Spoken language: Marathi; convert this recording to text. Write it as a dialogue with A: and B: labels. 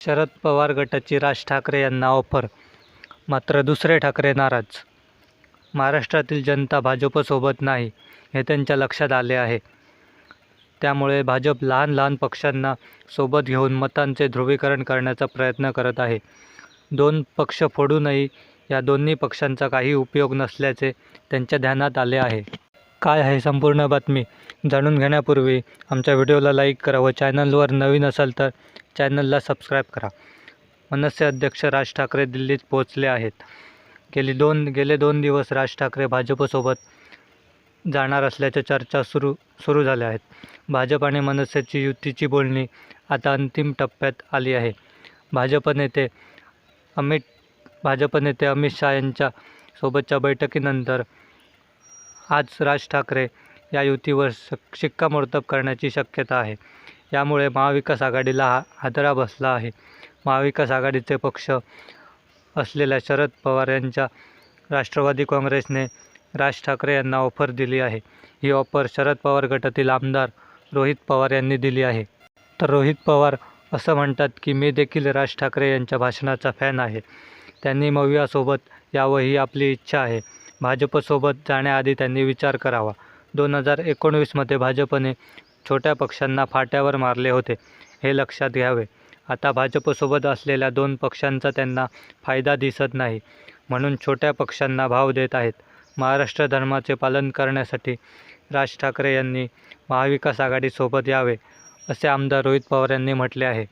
A: शरद पवार गटाची राज ठाकरे यांना ऑफर मात्र दुसरे ठाकरे नाराज. महाराष्ट्रातील जनता भाजपसोबत नाही हे त्यांच्या लक्षात आले आहे. त्यामुळे भाजप लहान लहान पक्षांना सोबत घेऊन मतांचे ध्रुवीकरण करण्याचा प्रयत्न करत आहे. दोन पक्ष फोडूनही या दोन्ही पक्षांचा काही उपयोग नसल्याचे त्यांच्या ध्यानात आले आहे. काय आहे संपूर्ण बातमी? जाणून घेण्यापूर्वी आमच्या व्हिडिओला लाईक करा व चॅनलवर नवीन असाल तर चॅनलला सबस्क्राईब करा. मनसे अध्यक्ष राज ठाकरे दिल्लीत पोहोचले आहेत. गेली दोन गेले दोन दिवस राज ठाकरे भाजपसोबत जाणार असल्याच्या चर्चा सुरू सुरू झाल्या आहेत. भाजप आणि मनसेची युतीची बोलणी आता अंतिम टप्प्यात आली आहे. भाजप नेते अमित भाजप नेते अमित शहा यांच्या सोबतच्या बैठकीनंतर आज राज ठाकरे या युतीवर शिक्कामोर्तब करण्याची शक्यता आहे. यामुळे महाविकास आघाडीला हा हादरा बसला आहे. महाविकास आघाडीचे पक्ष असलेल्या शरद पवार यांच्या राष्ट्रवादी काँग्रेसने राज ठाकरे यांना ऑफर दिली आहे. ही ऑफर शरद पवार गटातील आमदार रोहित पवार यांनी दिली आहे. तर रोहित पवार असं म्हणतात की मी देखील राज ठाकरे यांच्या भाषणाचा फॅन आहे. त्यांनी मवियासोबत यावं ही आपली इच्छा आहे. भाजपसोबत जाण्याआधी त्यांनी विचार करावा. दोन हजार एकोणवीसमध्ये भाजपने छोट्या पक्षांना फाट्यावर मारले होते हे लक्षात घ्यावे. आता भाजपसोबत असलेल्या दोन पक्षांचा त्यांना फायदा दिसत नाही म्हणून छोट्या पक्षांना भाव देत आहेत. महाराष्ट्र धर्माचे पालन करण्यासाठी राज ठाकरे यांनी महाविकास आघाडीसोबत यावे असे आमदार रोहित पवार यांनी म्हटले आहे.